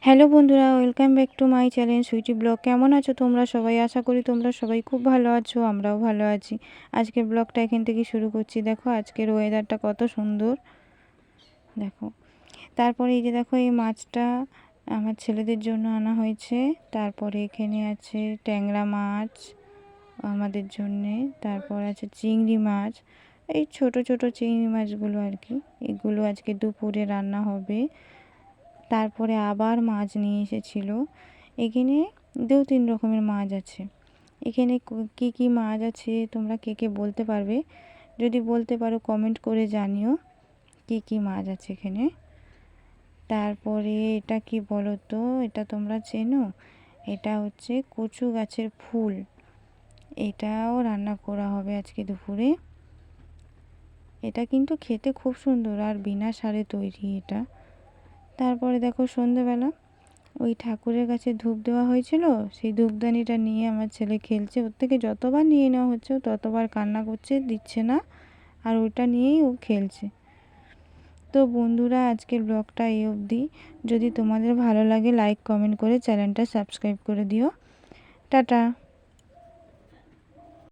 Hello বন্ধুরা, welcome back to my channel Sweety blog. কেমন আছো তোমরা সবাই? আশা করি তোমরা সবাই খুব ভালো আছো, আমরাও ভালো আছি। আজকের ব্লগটা এখান থেকে শুরু করছি। দেখো, আজকের ওয়েদারটা কত সুন্দর। দেখো, তারপরে এই যে দেখো, এই মাছটা আমার ছেলেদের জন্য আনা হয়েছে। তারপরে এখানে আছে ট্যাংরা মাছ আমাদের জন্যে। তারপর আছে চিংড়ি মাছ। এই ছোট ছোট চিংড়ি মাছগুলো আর কি। এগুলো আজকে দুপুরে রান্না হবে। তারপরে আবার মাছ নিয়ে এসেছিল। এখানে দু তিন রকমের মাছ আছে। এখানে কি কি মাছ আছে তোমরা কে কে বলতে পারবে? যদি বলতে পারো কমেন্ট করে জানিও কি কি মাছ আছে এখানে। তারপরে এটা কি বলো তো এটা তোমরা চেনো? এটা হচ্ছে কচু গাছের ফুল। এটাও রান্না করা হবে আজকে দুপুরে। এটা কিন্তু খেতে খুব সুন্দর আর বিনা সারে তৈরি এটা। তারপরে দেখো সন্ধেবেলা ওই ঠাকুরের কাছে ধূপ দেওয়া হয়েছিল। সেই ধূপদানিটা নিয়ে আমার ছেলে খেলছে। ওর থেকে যতবার নিয়ে নেওয়া হচ্ছে ততবার কান্না করছে, দিচ্ছে না। আর ওইটা নিয়েই ও খেলছে। তো বন্ধুরা, আজকের ব্লগটা এই অবধি। যদি তোমাদের ভালো লাগে লাইক কমেন্ট করে চ্যানেলটা সাবস্ক্রাইব করে দিও। টাটা।